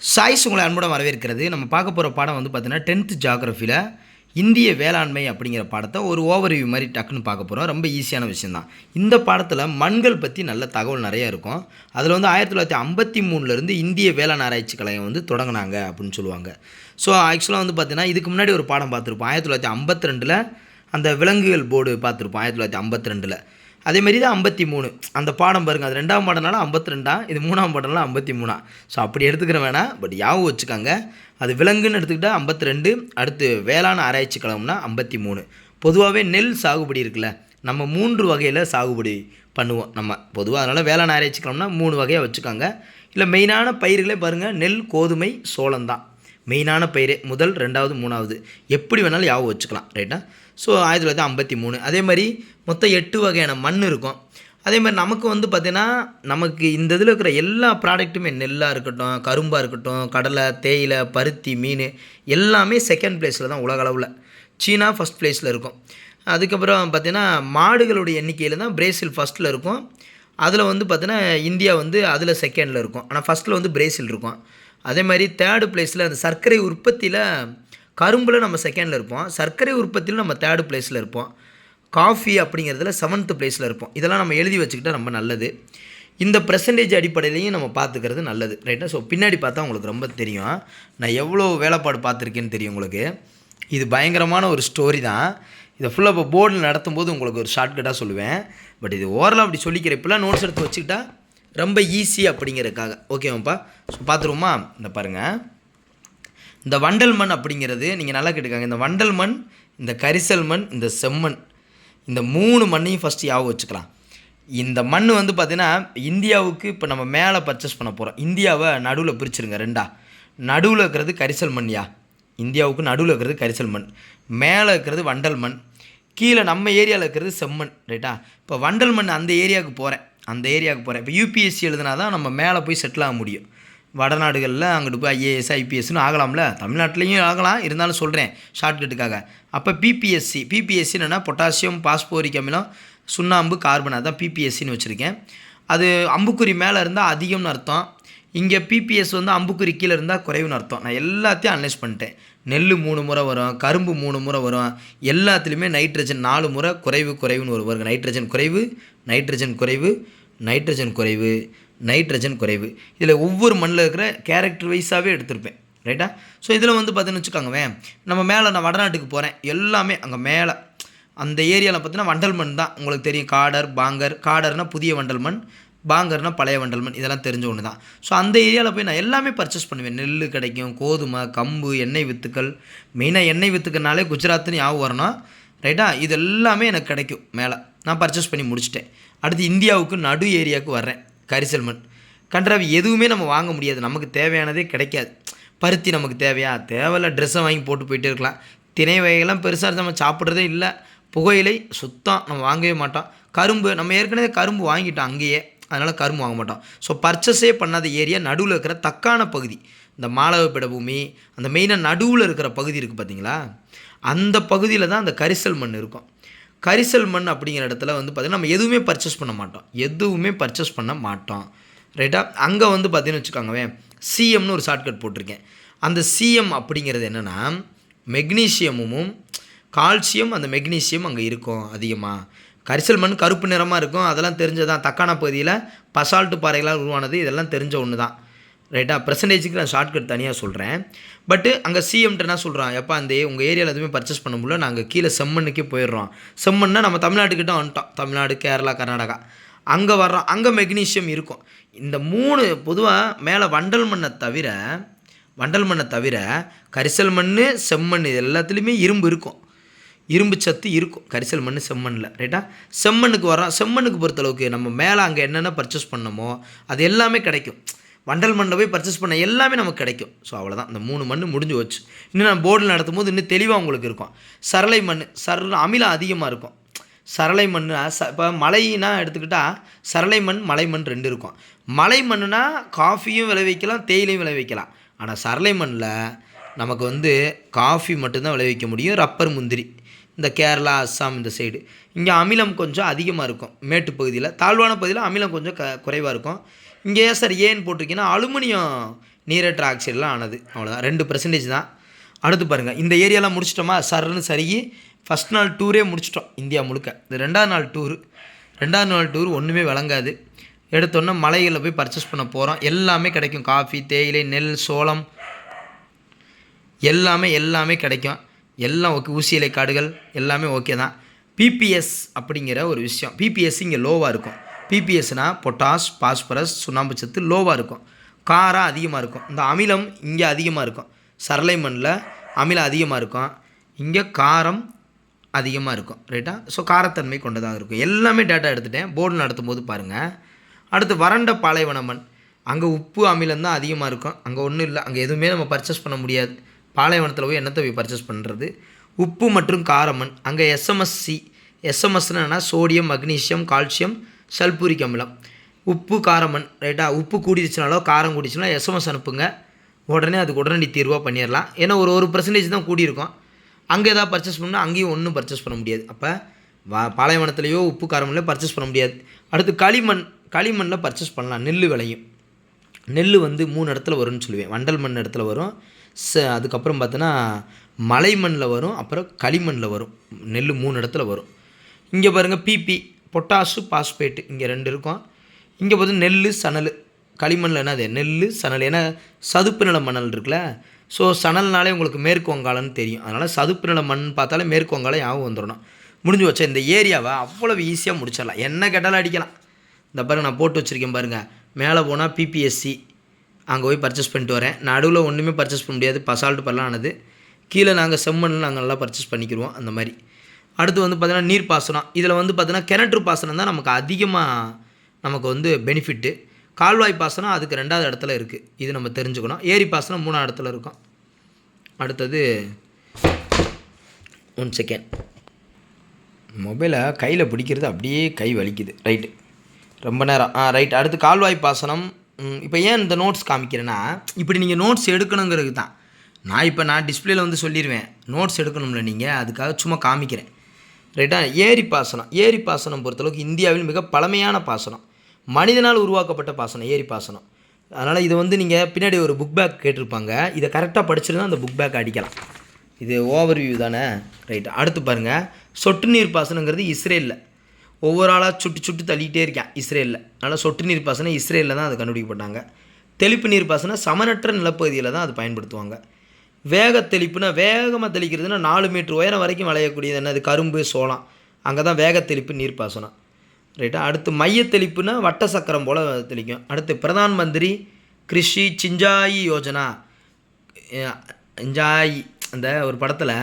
Choice உங்களை அன்புடன் வரவேற்கிறது. நம்ம பார்க்க போகிற பாடம் வந்து பார்த்தீங்கன்னா டென்த்து ஜாகிரஃபியில் இந்திய வேளாண்மை அப்படிங்கிற பாடத்தை ஒரு ஓவர்வியூ மாதிரி டக்குன்னு பார்க்க போகிறோம் ரொம்ப ஈஸியான விஷயந்தான் இந்த பாடத்தில் மண்கள் பற்றி நல்ல தகவல் நிறையா இருக்கும். அதில் வந்து ஆயிரத்தி தொள்ளாயிரத்தி ஐம்பத்தி மூணுலேருந்து இந்திய வேளாண் ஆராய்ச்சி கழகம் வந்து தொடங்கினாங்க அப்படின்னு சொல்லுவாங்க. ஸோ ஆக்சுவலாக வந்து பார்த்தீங்கன்னா இதுக்கு முன்னாடி ஒரு பாடம் பார்த்துருப்போம். ஆயிரத்தி தொள்ளாயிரத்தி ஐம்பத்தி ரெண்டில் அந்த விலங்குகள் போர்டு பார்த்துருப்போம். ஆயிரத்தி தொள்ளாயிரத்தி ஐம்பத்தி ரெண்டில். அதே மாதிரி தான் ஐம்பத்தி மூணு. அந்த பாடம் பாருங்கள் அது ரெண்டாம் பாடம்னால ஐம்பத்தி ரெண்டா? இது மூணாம் பாடம்னால ஐம்பத்தி மூணா? ஸோ அப்படி எடுத்துக்கிற வேணாம் பட் யாவும் வச்சுக்காங்க. அது விலங்குன்னு எடுத்துக்கிட்டால் ஐம்பத்தி ரெண்டு. அடுத்து வேளாண் ஆராய்ச்சி கழகம்னா ஐம்பத்தி மூணு. பொதுவாகவே நெல் சாகுபடி இருக்குல்ல நம்ம மூன்று வகையில் சாகுபடி பண்ணுவோம். நம்ம பொதுவாக அதனால் வேளாண் ஆராய்ச்சி கழகம்னா மூணு வகையாக வச்சுக்காங்க. இல்லை மெயினான பயிர்களே பாருங்கள் நெல் கோதுமை சோளம் தான். மெயினான பெயர் முதல் ரெண்டாவது மூணாவது. எப்படி வேணாலும் யாவும் வச்சுக்கலாம் ரைட்டா ஸோ ஆயிரத்தி தொள்ளாயிரத்தி ஐம்பத்தி மூணு. அதே மாதிரி மொத்தம் எட்டு வகையான மண் இருக்கும். அதே மாதிரி நமக்கு வந்து பார்த்திங்கன்னா நமக்கு இந்த இதில் இருக்கிற எல்லா ப்ராடக்ட்டுமே நெல்லாக இருக்கட்டும் கரும்பாக இருக்கட்டும் கடலை தேயிலை பருத்தி மீன் எல்லாமே செகண்ட் பிளேஸில் தான் உலக அளவில். சீனா ஃபஸ்ட் பிளேஸில் இருக்கும். அதுக்கப்புறம் பார்த்திங்கன்னா மாடுகளுடைய எண்ணிக்கையில் தான் பிரேசில் ஃபஸ்ட்டில் இருக்கும். அதில் வந்து பார்த்திங்கன்னா இந்தியா வந்து அதில் செகண்டில் இருக்கும். ஆனால் ஃபஸ்ட்டில் வந்து பிரேசில் இருக்கும். அதே மாதிரி தேர்டு பிளேஸில் அந்த சர்க்கரை உற்பத்தியில் கரும்பில் நம்ம செகண்டில் இருப்போம். சர்க்கரை உற்பத்தியில் நம்ம தேர்டு பிளேஸில் இருப்போம். காஃபி அப்படிங்கிறதுல செவன்த்து பிளேஸில் இருப்போம். இதெல்லாம் நம்ம எழுதி வச்சுக்கிட்டா ரொம்ப நல்லது. இந்த பர்சன்டேஜ் அடிப்படையிலையும் நம்ம பார்த்துக்கிறது நல்லது. ரைட்டா ஸோ பின்னாடி பார்த்தா உங்களுக்கு ரொம்ப தெரியும். நான் எவ்வளோ வேலைப்பாடு பார்த்துருக்கேன்னு தெரியும் உங்களுக்கு. இது பயங்கரமான ஒரு ஸ்டோரி தான். இதை ஃபுல்லாக இப்போ போர்டில் நடத்தும்போது உங்களுக்கு ஒரு ஷார்ட்கட்டாக சொல்லுவேன். பட் இது ஓரலாக அப்படி சொல்லிக்கிறப்பெல்லாம் நோட்ஸ் எடுத்து வச்சுக்கிட்டா ரொம்ப ஈஸி அப்படிங்கிறதுக்காக. ஓகேவாப்பா ஸோ பார்த்துருவோமா? இந்த பாருங்கள் இந்த வண்டல் மண் அப்படிங்கிறது நீங்கள் நல்லா கேட்டுக்காங்க. இந்த வண்டல் மண் இந்த கரிசல் மண் இந்த செம்மண் இந்த மூணு மண்ணையும் ஃபஸ்ட்டு யாவும் வச்சுக்கலாம். இந்த மண் வந்து பார்த்திங்கன்னா இந்தியாவுக்கு இப்போ நம்ம மேலே பர்ச்சேஸ் பண்ண போகிறோம் இந்தியாவை நடுவில் பிரிச்சுருங்க ரெண்டா. நடுவில் இருக்கிறது கரிசல் மண்யா இந்தியாவுக்கு நடுவில் இருக்கிறது கரிசல் மண். மேலே இருக்கிறது வண்டல் மண். கீழே நம்ம ஏரியாவில் இருக்கிறது செம்மண் ரைட்டா இப்போ வண்டல் மண் அந்த ஏரியாவுக்கு போகிறேன் அந்த ஏரியாவுக்கு போகிறேன் இப்போ யூபிஎஸ்சி எழுதுனா தான் நம்ம மேலே போய் செட்டில் ஆக முடியும். வடநாடுகளில் அங்கிட்டு போய் ஐஏஎஸ் ஐபிஎஸ்னு ஆகலாம்ல? தமிழ்நாட்டிலையும் ஆகலாம். இருந்தாலும் சொல்கிறேன் ஷார்ட்கட்டுக்காக அப்போ பிபிஎஸ்சி பிபிஎஸ்சி என்னென்னா பொட்டாசியம் பாஸ்போரிக் அமிலம் சுண்ணாம்பு கார்பன் அதான் பிபிஎஸ்சின்னு வச்சுருக்கேன். அது அம்புக்குறி மேலே இருந்தால் அதிகம்னு அர்த்தம். இங்கே பிபிஎஸ் வந்து அம்புக்குறி கீழே இருந்தால் குறைவுன்னு அர்த்தம். நான் எல்லாத்தையும் அனலைஸ் பண்ணிட்டேன். நெல் மூணு முறை வரும் கரும்பு மூணு முறை வரும். எல்லாத்துலேயுமே நைட்ரஜன் நாலு முறை குறைவு குறைவுன்னு வரும் நைட்ரஜன் குறைவு நைட்ரஜன் குறைவு நைட்ரஜன் குறைவு நைட்ரஜன் குறைவு. இதில் ஒவ்வொரு மண்ணில் இருக்கிற கேரக்டர் வைஸாகவே எடுத்திருப்பேன். ரைட்டா ஸோ இதில் வந்து பார்த்தீங்கன்னு வச்சுக்கோங்கவேன் நம்ம மேலே நான் வடநாட்டுக்கு போகிறேன் எல்லாமே அங்கே மேலே அந்த ஏரியாவில் பார்த்தீங்கன்னா வண்டல் மண் தான். உங்களுக்கு தெரியும் காடர் பாங்கர். காடர்னால் புதிய வண்டல் மண் பாங்கர்னால் பழைய வண்டல் மண். இதெல்லாம் தெரிஞ்ச ஒன்று தான். ஸோ அந்த ஏரியாவில் போய் நான் எல்லாமே பர்ச்சேஸ் பண்ணுவேன். நெல் கிடைக்கும் கோதுமை கம்பு எண்ணெய் வித்துக்கள். மெயினாக எண்ணெய் வித்துக்கள்னாலே குஜராத்னு ஞாபகம் வரணும். ரைட்டா இது எல்லாமே எனக்கு கிடைக்கும் மேலே. நான் பர்ச்சேஸ் பண்ணி முடிச்சிட்டேன். அடுத்து இந்தியாவுக்கு நடு ஏரியாவுக்கு வர்றேன் கரிசல் மண் கன்றாவி எதுவுமே நம்ம வாங்க முடியாது. நமக்கு தேவையானதே கிடைக்காது. பருத்தி நமக்கு தேவையா? தேவையில்ல. ட்ரெஸ்ஸை வாங்கி போட்டு போயிட்டு இருக்கலாம். திணை வகைகள்லாம் பெருசாக நம்ம சாப்பிட்றதே இல்லை. புகையிலை சுத்தம் நம்ம வாங்கவே மாட்டோம். கரும்பு நம்ம ஏற்கனவே கரும்பு வாங்கிட்டோம் அங்கேயே. அதனால் கரும்பு வாங்க மாட்டோம். ஸோ பர்ச்சஸே பண்ணாத ஏரியா நடுவில் இருக்கிற தக்கான பகுதி. இந்த மாலவப்பிட பூமி அந்த மெயினாக நடுவில் இருக்கிற பகுதி இருக்குது பார்த்தீங்களா அந்த பகுதியில் தான் அந்த கரிசல் மண் இருக்கும். கரிசல் மண் அப்படிங்கிற இடத்துல வந்து பார்த்திங்கன்னா நம்ம எதுவுமே பர்ச்சேஸ் பண்ண மாட்டோம். எதுவுமே பர்ச்சேஸ் பண்ண மாட்டோம். ரைட்டாக அங்கே வந்து பார்த்தீங்கன்னு வச்சுக்கோங்கவே சிஎம்னு ஒரு ஷார்ட்கட் போட்டிருக்கேன். அந்த சிஎம் அப்படிங்கிறது என்னென்னா மெக்னீஷியமும் கால்சியம் அந்த மெக்னீசியம் அங்கே இருக்கும் அதிகமாக கரிசல் மண் கருப்பு நிறமாக இருக்கும் அதெல்லாம் தெரிஞ்சதான் தக்கான பகுதியில் பசால்ட்டு பாறைகளால் உருவானது இதெல்லாம் தெரிஞ்ச ஒன்று தான் ரைட்டா பர்சன்டேஜுக்கு நான் ஷார்ட்கட் தனியாக சொல்கிறேன் பட்டு அங்கே சிஎம்கிட்ட என்ன சொல்கிறான் எப்போ அந்த உங்கள் ஏரியாவில் எதுவுமே பர்ச்சேஸ் பண்ண முடியல நாங்கள் கீழே செம்மண்ணுக்கே போயிடுறோம். செம்மண்ணா நம்ம தமிழ்நாட்டுக்கிட்ட வந்துட்டோம். தமிழ்நாடு கேரளா கர்நாடகா. அங்கே வர்றோம். அங்கே மெக்னீஷியம் இருக்கும். இந்த மூணு பொதுவாக மேலே வண்டல் மண்ணை தவிர வண்டல் மண்ணை தவிர கரிசல் மண் செம்மண் இது எல்லாத்துலேயுமே இரும்பு இருக்கும். இரும்பு சத்து இருக்கும். கரிசல் மண் செம்மண்ணில் ரைட்டா செம்மண்ணுக்கு வரோம் செம்மண்ணுக்கு பொறுத்தளவுக்கு நம்ம மேலே அங்கே என்னென்ன பர்ச்சேஸ் பண்ணமோ அது எல்லாமே கிடைக்கும். வண்டல் மண்ணை போய் பர்ச்சேஸ் பண்ண எல்லாமே நமக்கு கிடைக்கும். ஸோ அவ்வளோதான் இந்த மூணு மண் முடிஞ்சு வச்சு இன்னும் நான் போர்டில் நடத்தும் போது இன்னும் தெளிவாக உங்களுக்கு இருக்கும். சரளை மண் சர அமிலம் அதிகமாக இருக்கும். சரளை மண் ச இப்போ மலைனா எடுத்துக்கிட்டால் சரளை மண் மலை மண் ரெண்டு இருக்கும். மலை மண்ணுனா காஃபியும் விளைவிக்கலாம் தேயிலையும் விளைவிக்கலாம். ஆனால் சரளை மண்ணில் நமக்கு வந்து காஃபி மட்டும்தான் விளைவிக்க முடியும். ரப்பர் முந்திரி இந்த கேரளா அஸ்ஸாம் இந்த சைடு இங்கே அமிலம் கொஞ்சம் அதிகமாக இருக்கும். மேட்டு பகுதியில் தாழ்வான பகுதியில் அமிலம் கொஞ்சம் க குறைவாக இருக்கும். இங்கே ஏன் சார் ஏன்னு போட்டிருக்கீங்கன்னா அலுமினியம் நீரேற்ற ஆக்சைடெலாம் ஆனது. அவ்வளோதான் ரெண்டு பர்சன்டேஜ் தான். அடுத்து பாருங்கள் இந்த ஏரியாலாம் முடிச்சிட்டோமா? சரன்னு சருகி ஃபஸ்ட் நாள் டூரே முடிச்சிட்டோம் இந்தியா முழுக்க. இந்த ரெண்டாவது நாள் டூரு ரெண்டாவது நாள் டூர் ஒன்றுமே விளங்காது. எடுத்தோன்னே மலைகளில் போய் பர்ச்சேஸ் பண்ண போகிறோம் எல்லாமே கிடைக்கும். காஃபி தேயிலை நெல் சோளம். எல்லாமே எல்லாமே கிடைக்கும். எல்லாம் ஓகே. ஊசியிலை காடுகள் எல்லாமே ஓகே தான். பிபிஎஸ் அப்படிங்கிற ஒரு விஷயம். பிபிஎஸ் இங்கே லோவாக இருக்கும். பிபிஎஸ்னால் பொட்டாஸ் பாஸ்பரஸ் சுண்ணாம்பு சத்து லோவாக இருக்கும். காரம் அதிகமாக இருக்கும். இந்த அமிலம் இங்கே அதிகமாக இருக்கும். சரளை மண்ணில் அமிலம் அதிகமாக இருக்கும். இங்கே காரம் அதிகமாக இருக்கும். ரைட்டா ஸோ காரத்தன்மை கொண்டதாக இருக்கும். எல்லாமே டேட்டா எடுத்துட்டேன். போர்டு நடத்தும் போது பாருங்கள் அடுத்து வறண்ட பாலைவன மண் அங்கே உப்பு அமிலம் தான் அதிகமாக இருக்கும். அங்கே ஒன்றும் இல்லை. அங்கே எதுவுமே நம்ம பர்ச்சேஸ் பண்ண முடியாது. பாலைவனத்தில் போய் என்னத்தை போய் பர்ச்சேஸ் பண்ணுறது உப்பு மற்றும் காரமண் அங்கே எஸ்எம்எஸ்சி எஸ்எம்எஸ்னா சோடியம் மக்னீஷியம் கால்சியம் சல்பூரிக் அமிலம் உப்பு காரமண் ரைட்டா உப்பு கூடிடுச்சுனாலோ காரம் கூடிச்சுனாலோ எஸ்எம்எஸ் அனுப்புங்க. உடனே அதுக்கு உடனடி தீர்வாக பண்ணிடலாம் ஏன்னா ஒரு ஒரு பர்சன்டேஜ் தான் கூடியிருக்கும். அங்கே எதாவது பர்ச்சேஸ் பண்ணால் அங்கேயும் ஒன்றும் பர்ச்சேஸ் பண்ண முடியாது. அப்போ வா பாலைவனத்துலேயோ உப்பு காரமண்லையோ பர்ச்சேஸ் பண்ண முடியாது. அடுத்து களிமண் களிமண்ணில் பர்ச்சேஸ் பண்ணலாம். நெல் விளையும். நெல் வந்து மூணு இடத்துல வரும்னு சொல்லுவேன். வண்டல் மண் இடத்துல வரும். ச அதுக்கப்புறம் பார்த்தோன்னா மலை மண்ணில் வரும். அப்புறம் களிமண்ணில் வரும். நெல் மூணு இடத்துல வரும். இங்கே பாருங்கள் பிபி பொட்டாசு பாஸ்பேட்டு இங்கே ரெண்டு இருக்கும். இங்கே பார்த்து நெல் சணல். களிமண்ணில் என்னது? நெல் சணல். ஏன்னா சதுப்பு நில மணல் இருக்குல்ல? ஸோ சணல்னாலே உங்களுக்கு மேற்கு வங்காளம்னு தெரியும். அதனால் சதுப்பு நில மண் பார்த்தாலே மேற்கு வங்காளம் ஞாபகம் வந்துடணும். முடிஞ்சு வச்சா இந்த ஏரியாவை அவ்வளவு ஈஸியாக முடிச்சிடலாம். என்ன கேட்டாலும் அடிக்கலாம். இந்த பாருங்க நான் போட்டு வச்சுருக்கேன் பாருங்கள் மேலே போனால் பிபிஎஸ்சி அங்கே போய் பர்ச்சேஸ் பண்ணிட்டு வரேன். நடுவில் ஒன்றுமே பர்ச்சேஸ் பண்ண முடியாது. பசால்ட்டு பரலாம் கீழே நாங்கள் செம்மண் நாங்கள் நல்லா பர்ச்சேஸ் பண்ணிக்கிடுவோம் அந்த மாதிரி. அடுத்து வந்து பார்த்திங்கன்னா நீர் பாசனம் இதில் வந்து பார்த்திங்கன்னா கிணற்று பாசனம் தான் நமக்கு அதிகமாக நமக்கு வந்து பெனிஃபிட்டு கால்வாய் பாசனம் அதுக்கு ரெண்டாவது இடத்துல இருக்குது இது நம்ம தெரிஞ்சுக்கணும். ஏரி பாசனம் மூணாவது இடத்துல இருக்கும். அடுத்தது ஒன் செகண்ட் மொபைலை கையில் பிடிக்கிறது அப்படியே கை வலிக்குது. ரைட்டு ரொம்ப நேரம். ஆ ரைட் அடுத்து கால்வாய் பாசனம். இப்போ ஏன் இந்த நோட்ஸ் காமிக்கிறேன்னா இப்படி நீங்கள் நோட்ஸ் எடுக்கணுங்கிறது தான். நான் இப்போ நான் டிஸ்பிளேயில் வந்து சொல்லிடுவேன் நோட்ஸ் எடுக்கணும்ல நீங்கள் அதுக்காக சும்மா காமிக்கிறேன். ரைட்டா? ஏரி பாசனம். ஏரி பாசனம் பொறுத்தளவுக்கு இந்தியாவில் மிக பழமையான பாசனம். மனிதனால் உருவாக்கப்பட்ட பாசனம் ஏரி பாசனம். அதனால் இதை வந்து நீங்கள் பின்னாடி ஒரு புக் பேக் கேட்டிருப்பாங்க. இதை கரெக்டாக படிச்சிருந்தால் அந்த புக் பேக் அடிக்கலாம். இது ஓவர் வியூ தானே? ரைட். அடுத்து பாருங்கள் சொட்டு நீர் பாசனங்கிறது இஸ்ரேலில். ஒவ்வொரு ஆளாக சுட்டு சுட்டு தள்ளிக்கிட்டே இருக்கேன் இஸ்ரேலில். அதனால் சொட்டு நீர் பாசனம் இஸ்ரேலில் தான் அது கண்டுபிடிக்கப்பட்டாங்க. தெளிப்பு நீர் பாசனம் சமனற்ற நிலப்பகுதியில் தான் அது பயன்படுத்துவாங்க. வேக தெளிப்புனா வேகமாக தெளிக்கிறதுனா நாலு மீட்டர் உயரம் வரைக்கும் விளையக்கூடியது என்னது? கரும்பு சோளம். அங்கே தான் வேக தெளிப்பு நீர் பாசனம் ரைட்டா அடுத்து மைய தெளிப்புனா வட்ட சக்கரம் போல் தெளிக்கும். அடுத்து பிரதான் மந்திரி கிருஷி சிஞ்சாயி யோஜனா. சிஞ்சாயி அந்த ஒரு படத்தில்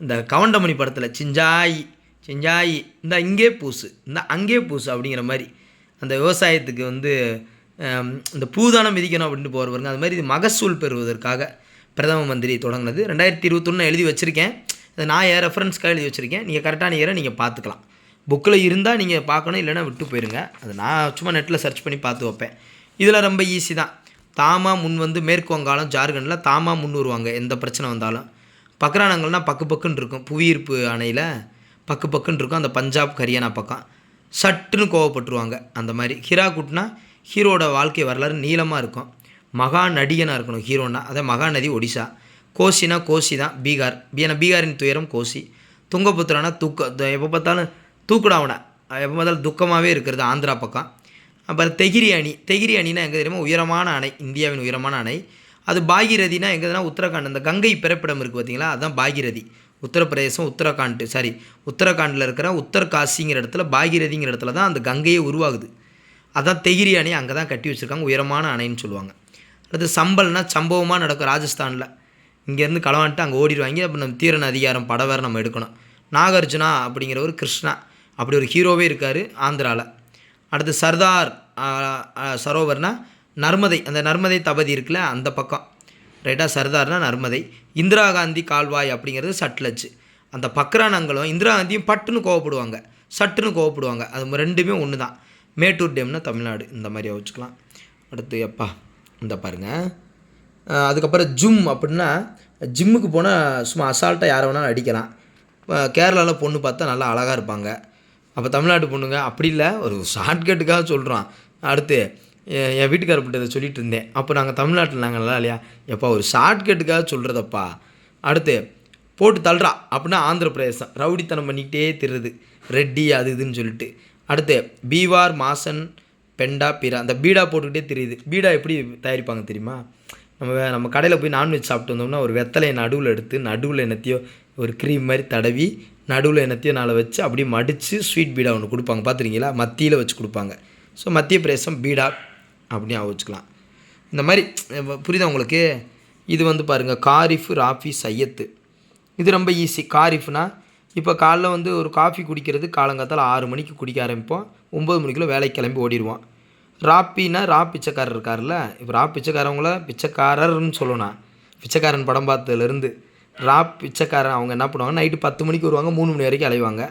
இந்த கவண்டமணி படத்தில் சிஞ்சாயி சிஞ்சாயி இந்த இங்கே பூசு இந்த அங்கே பூசு அப்படிங்கிற மாதிரி. அந்த விவசாயத்துக்கு வந்து இந்த பூதானம் விதிக்கணும் அப்படின்ட்டு போகிறவருங்க அது மாதிரி இது மகசூல் பெறுவதற்காக பிரதம மந்திரி தொடங்கினது. ரெண்டாயிரத்தி இருபத்தொன்று எழுதி வச்சுருக்கேன். அதை நான் என் ரெஃபரன்ஸ்க்காக எழுதி வச்சுருக்கேன். நீங்கள் கரெக்டான இயரை நீங்கள் பார்த்துக்கலாம். புக்கில் இருந்தால் நீங்கள் பார்க்கணும் இல்லைன்னா விட்டு போயிருங்க. அது நான் சும்மா நெட்டில் சர்ச் பண்ணி பார்த்து வைப்பேன். இதில் ரொம்ப ஈஸி தான். தாமா முன் வந்து மேற்கு வங்காளம் ஜார்க்கண்டில் தாமா முன் வருவாங்க எந்த பிரச்சனை வந்தாலும். பக்ரானங்கள்னால் பக்கு பக்குன்னு இருக்கும். புவியீர்ப்பு அணையில் பக்கு பக்குன்னு இருக்கும். அந்த பஞ்சாப் ஹரியானா பக்கம். சட்டுன்னு கோவப்பட்டுருவாங்க. அந்த மாதிரி. ஹீராகுட்னா ஹீரோட வாழ்க்கை வரலாறு நீளமாக இருக்கும். மகா நடிகனாக இருக்கணும் ஹீரோனா. அதான் மகாநதி ஒடிசா. கோசினா கோசி தான் பீகார். ஏன்னா பீகாரின் துயரம் கோசி. துங்கபுத்திரானா தூக்க எப்போ பார்த்தாலும் தூக்குடாவனை எப்போ பார்த்தாலும் துக்கமாகவே இருக்கிறது ஆந்திரா பக்கம். அப்புறம் தெகிரி அணி. தெகிரி அணினா எங்கே தெரியுமா உயரமான அணை. இந்தியாவின் உயரமான அணை. அது பாகிரதினா எங்கேனா உத்தரகாண்ட். அந்த கங்கை பிறப்பிடம் இருக்குது பார்த்தீங்களா அதுதான் பாகிரதி. உத்தரப்பிரதேசம் உத்தரகாண்ட். சாரி உத்தரகாண்டில் இருக்கிற உத்தரகாசிங்கிற இடத்துல பாகிரதிங்கிற இடத்துல தான் அந்த கங்கையே உருவாகுது. அதான் தெகிரி அணை அங்கே தான் கட்டி வச்சுருக்காங்க உயரமான அணைன்னு சொல்லுவாங்க. அடுத்து சம்பல்னால் சம்பவமாக நடக்கும் ராஜஸ்தானில். இங்கேருந்து களவான்ட்டு அங்கே ஓடிடுவாங்க. அப்போ நம்ம தீரன் அதிகாரம் படம் வேறு நம்ம எடுக்கணும். நாகார்ஜுனா அப்படிங்கிற ஒரு கிருஷ்ணா. அப்படி ஒரு ஹீரோவே இருக்கார் ஆந்திராவில் அடுத்து சர்தார் சரோவர்னால் சரோவர்னா நர்மதை. அந்த நர்மதை தபதி இருக்குல்ல அந்த பக்கம். ரைட்டாக சர்தார்னா நர்மதை. இந்திரா காந்தி கால்வாய் அப்படிங்கிறது சட்லஜ். அந்த பக்ரானங்களும் இந்திரா காந்தியும் பட்டுன்னு கோவப்படுவாங்க. சட்டுன்னு கோவப்படுவாங்க. அது ரெண்டுமே ஒன்று தான் மேட்டூர் டேம்னா தமிழ்நாடு. இந்த மாதிரி வச்சுக்கலாம் அடுத்து எப்பா? இந்த பாருங்கள் அதுக்கப்புறம் ஜிம் அப்படின்னா ஜிம்முக்கு போனால் சும்மா அசால்ட்டாக யாரை வேணாலும் அடிக்கலாம். கேரளாவில் பொண்ணு பார்த்தா நல்லா அழகாக இருப்பாங்க. அப்போ தமிழ்நாட்டு பொண்ணுங்க அப்படி இல்லை ஒரு ஷார்ட்கட்டுக்காக சொல்கிறான் அடுத்து என் என் வீட்டுக்காரர்கிட்ட இதை சொல்லிட்டு இருந்தேன். அப்போ நாங்கள் தமிழ்நாட்டில் நாங்கள் நல்லா இல்லையா? எப்பா ஒரு ஷார்ட்கட்டுக்காக சொல்கிறதப்பா அடுத்து போட்டு தள்ளுறா அப்படின்னா ஆந்திர பிரதேசம் ரவுடித்தனம் பண்ணிக்கிட்டே திருது ரெட்டி அது இதுன்னு சொல்லிட்டு. அடுத்து பீவார் மாசன் பெண்டா பீரா அந்த பீடா போட்டுக்கிட்டே தெரியுது. பீடா எப்படி தயாரிப்பாங்க தெரியுமா? நம்ம நம்ம கடையில் போய் நான்வெஜ் சாப்பிட்டு வந்தோம்னா ஒரு வெத்தலையை நடுவில் எடுத்து நடுவில் என்னத்தையோ ஒரு க்ரீம் மாதிரி தடவி நடுவில் என்னத்தையோ நாளை வச்சு அப்படியே மடித்து ஸ்வீட் பீடா ஒன்று கொடுப்பாங்க. பார்த்துருக்கீங்களா மத்தியில் வச்சு கொடுப்பாங்க. ஸோ மத்திய பிரதேசம் பீடா அப்படின்னு வச்சுக்கலாம். இந்த மாதிரி புரியுதா உங்களுக்கு? இது வந்து பாருங்கள் காரிஃப் ராஃபி சையத்து. இது ரொம்ப ஈஸி காரிஃப்னா இப்போ காலைல வந்து ஒரு காஃபி குடிக்கிறது காலங்காத்தால் ஆறு மணிக்கு குடிக்க ஆரம்பிப்போம். ஒம்பது மணிக்குள்ள வேலைக்கு கிளம்பி ஓடிடுவோம் ராப்பின்னா ரா பிச்சைக்காரர் இருக்கார்ல இப்போ ரா பிச்சைக்காரவங்கள பிச்சைக்காரர்னு சொல்லணும் பிச்சைக்காரன் படம் பார்த்ததுலேருந்து ரா பிச்சைக்காரன் அவங்க என்ன பண்ணுவாங்க நைட்டு பத்து மணிக்கு வருவாங்க மூணு மணி வரைக்கும் அலைவாங்க.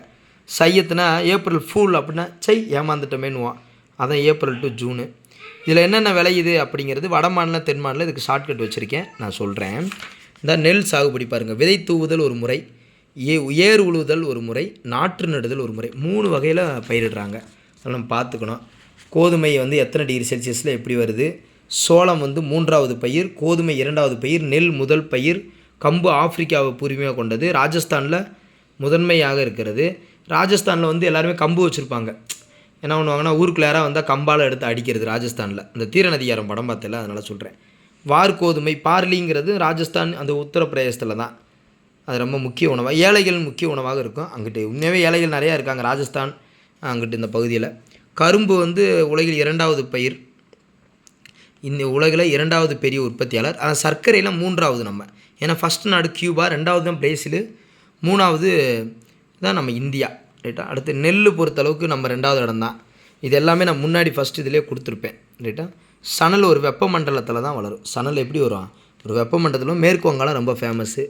சையத்துனா ஏப்ரல் ஃபூல் அப்படின்னா சை ஏமாந்துட்டோமேனுவான் அதான் ஏப்ரல் டு ஜூனு. இதில் என்னென்ன விளையுது அப்படிங்கிறது வட மாநிலம் தென் மாநிலம் இதுக்கு ஷார்ட்கட் வச்சுருக்கேன். நான் சொல்கிறேன் இந்த நெல் சாகுபடி பாருங்கள் விதை தூவுதல் ஒரு முறை ஏ ஏர் உழுவுதல் ஒரு முறை நாற்று நடுதல் ஒரு முறை மூணு வகையில் பயிரிடுறாங்க. அதெல்லாம் நம்ம பார்த்துக்கணும். கோதுமை வந்து எத்தனை டிகிரி செல்சியஸில் எப்படி வருது? சோளம் வந்து மூன்றாவது பயிர் கோதுமை இரண்டாவது பயிர் நெல் முதல் பயிர் கம்பு ஆப்பிரிக்காவை பூர்வீகமாக கொண்டது ராஜஸ்தானில் முதன்மையாக இருக்கிறது. ராஜஸ்தானில் வந்து எல்லாருமே கம்பு வச்சுருப்பாங்க. என்ன பண்ணுவாங்கன்னா ஊருக்குள்ள யாராவது வந்தால் கம்பால் எடுத்து அடிக்கிறது ராஜஸ்தானில். இந்த தீரநதிகாரம் படம் பார்த்தல அதனால் சொல்கிறேன் வார்கோதுமை பார்லிங்கிறது ராஜஸ்தான் அந்த உத்தரப்பிரதேசத்தில் தான். அது ரொம்ப முக்கிய உணவாக ஏழைகள் முக்கிய உணவாக இருக்கும். அங்கிட்டு உண்மையாகவே ஏழைகள் நிறையா இருக்காங்க. ராஜஸ்தான் அங்கிட்டு இந்த பகுதியில். கரும்பு வந்து உலகில் இரண்டாவது பயிர். இந்த உலகில் இரண்டாவது பெரிய உற்பத்தியாளர். ஆனால் சர்க்கரையில் மூன்றாவது நம்ம. ஏன்னா ஃபஸ்ட் நாடு கியூபா ரெண்டாவது தான் பிரேசிலு மூணாவது தான் நம்ம இந்தியா ரைட்டா அடுத்து நெல் பொறுத்தளவுக்கு நம்ம ரெண்டாவது இடம் தான். இது எல்லாமே நான் முன்னாடி ஃபஸ்ட் இதிலே கொடுத்துருப்பேன் ரைட்டா சணல் ஒரு வெப்பமண்டலத்தில் தான் வளரும். சணல் எப்படி வரும்? ஒரு வெப்பமண்டலத்திலும் மேற்கு வங்காளம் ரொம்ப ஃபேமஸ்ஸு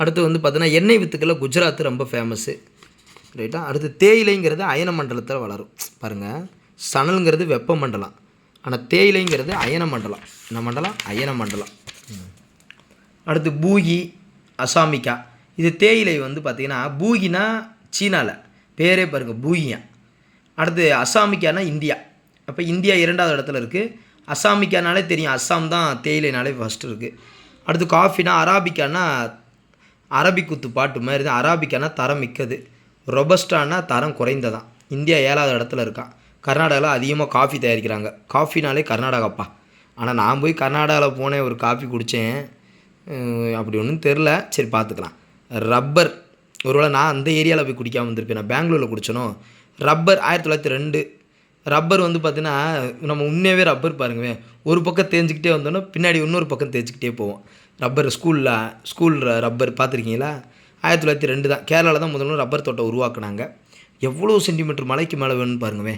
அடுத்து வந்து பார்த்தீங்கன்னா எண்ணெய் வித்துக்களில் குஜராத் ரொம்ப ஃபேமஸ்ஸு ரைட்டா அடுத்து தேயிலைங்கிறது அயன மண்டலத்தில் வளரும். பாருங்கள் சணல்ங்கிறது வெப்பமண்டலம் ஆனால் தேயிலைங்கிறது அயன மண்டலம். என்ன மண்டலம்? அயன மண்டலம். அடுத்து பூகி அசாமிக்கா. இது தேயிலை வந்து பார்த்திங்கன்னா பூகினா சீனாவில் பேரே பாருங்கள் பூகியா. அடுத்து அசாமிக்கானா இந்தியா. அப்போ இந்தியா இரண்டாவது இடத்துல இருக்குது அசாமிக்கானாலே தெரியும் அஸ்ஸாம் தான் தேயிலைனாலே ஃபஸ்ட்டு இருக்குது அடுத்து காஃபினா அராபிக்கானா அரபிக் குத்து பாட்டு மாதிரி தான். அராபிக்கானா தரம் மிக்கது. ரொபஸ்டானா தரம் குறைந்ததான். இந்தியா ஏழாவது இடத்துல இருக்கான் கர்நாடகாவில் அதிகமாக காஃபி தயாரிக்கிறாங்க. காஃபினாலே கர்நாடகாப்பா. ஆனால் நான் போய் கர்நாடகாவில் போனேன் ஒரு காஃபி குடித்தேன் அப்படி ஒன்றும் தெரில சரி பார்த்துக்கலாம். ரப்பர். ஒருவேளை நான் அந்த ஏரியாவில் போய் குடிக்காமல் வந்திருப்பேன் நான் பெங்களூரில் குடிச்சனோ? ரப்பர் ஆயிரத்தி தொள்ளாயிரத்தி ரெண்டு. ரப்பர் வந்து பார்த்தீங்கன்னா நம்ம உண்மையாகவே ரப்பர் பாருங்கவே ஒரு பக்கம் தேஞ்சிக்கிட்டே வந்தோன்னா பின்னாடி இன்னொரு பக்கம் தேய்ச்சிக்கிட்டே போவோம். ரப்பர் ஸ்கூலில் ஸ்கூல் ரப்பர் பார்த்துருக்கீங்களா? ஆயிரத்தி தொள்ளாயிரத்தி ரெண்டு தான். கேரளாவில் தான் முதல்ல ரப்பர் தோட்டம் உருவாக்குனாங்க. எவ்வளோ சென்டிமீட்டர் மலைக்கு மேலே வேணும்னு பாருங்கவே.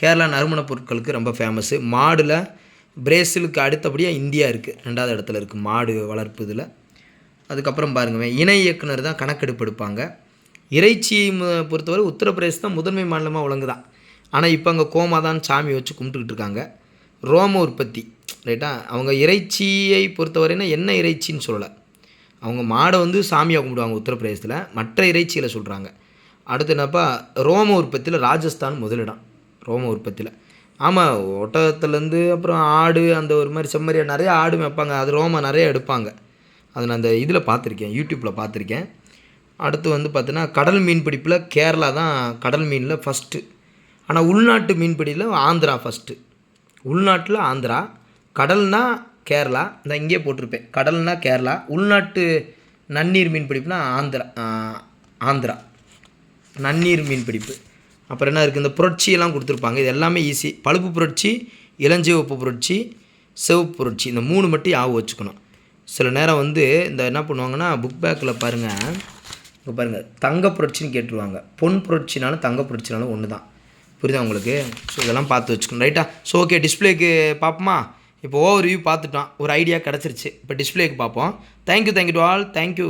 கேரளா நறுமணப் பொருட்களுக்கு ரொம்ப ஃபேமஸ்ஸு மாடில் பிரேசிலுக்கு அடுத்தபடியாக இந்தியா இருக்குது ரெண்டாவது இடத்துல இருக்குது மாடு வளர்ப்பு இதில். அதுக்கப்புறம் பாருங்கவே இணை இயக்குனர் தான் கணக்கெடுப்பு எடுப்பாங்க. இறைச்சி பொறுத்தவரை உத்தரப்பிரதேசம் தான் முதன்மை மாநிலமாக விளங்குதான். ஆனால் இப்போ அங்கே கோமாதான் சாமி வச்சு கும்பிட்டுக்கிட்டு இருக்காங்க. ரோம உற்பத்தி ரைட்டா அவங்க இறைச்சியை பொறுத்தவரைனா என்ன இறைச்சின்னு சொல்லலை. அவங்க மாடை வந்து சாமியாக கும்பிடுவாங்க உத்தரப்பிரதேசத்தில். மற்ற இறைச்சிகளை சொல்கிறாங்க அடுத்து என்னப்பா? ரோம உற்பத்தியில் ராஜஸ்தான் முதலிடம். ரோம உற்பத்தியில். ஆமாம் ஒட்டகத்துலேருந்து அப்புறம் ஆடு அந்த ஒரு மாதிரி செம்மறியா நிறைய ஆடு வைப்பாங்க அது ரோமம் நிறைய எடுப்பாங்க. அது நான் அந்த இதில் பார்த்துருக்கேன் யூடியூப்பில் பார்த்துருக்கேன். அடுத்து வந்து பார்த்தீங்கன்னா கடல் மீன் பிடிப்பில் கேரளா தான் கடல் மீனில் ஃபஸ்ட்டு ஆனால் உள்நாட்டு மீன்பிடியில் ஆந்திரா ஃபஸ்ட்டு உள்நாட்டில் ஆந்திரா. கடல்னா கேரளா இந்த இங்கேயே போட்டிருப்பேன். கடல்னா கேரளா உள்நாட்டு நன்னீர் மீன் பிடிப்புனா ஆந்திரா ஆந்திரா. நன்னீர் மீன் பிடிப்பு. அப்புறம் என்ன இருக்குது இந்த புரட்சியெல்லாம் கொடுத்துருப்பாங்க. இது எல்லாமே ஈஸி பழுப்பு புரட்சி இளஞ்சிவப்பு புரட்சி சிவப்பு புரட்சி. இந்த மூணு மட்டும் ஞாபகம் வச்சுக்கணும். சில நேரம் வந்து இந்த என்ன பண்ணுவாங்கன்னா புக் பேக்கில் பாருங்கள் இப்போ பாருங்கள் தங்க புரட்சின்னு கேட்டுருவாங்க. பொன் புரட்சினாலும் தங்க புரட்சினாலும் ஒன்று தான் புரியுதா உங்களுக்கு? ஸோ இதெல்லாம் பார்த்து வச்சுக்கணும். ரைட்டா ஸோ ஓகே டிஸ்பிளேக்கு பார்ப்போமா? இப்போ ஓவர் வியூ பார்த்துட்டோம். ஒரு ஐடியா கிடச்சிருச்சு. இப்போ டிஸ்பிளேக்கு பார்ப்போம். Thank you thank you to all thank you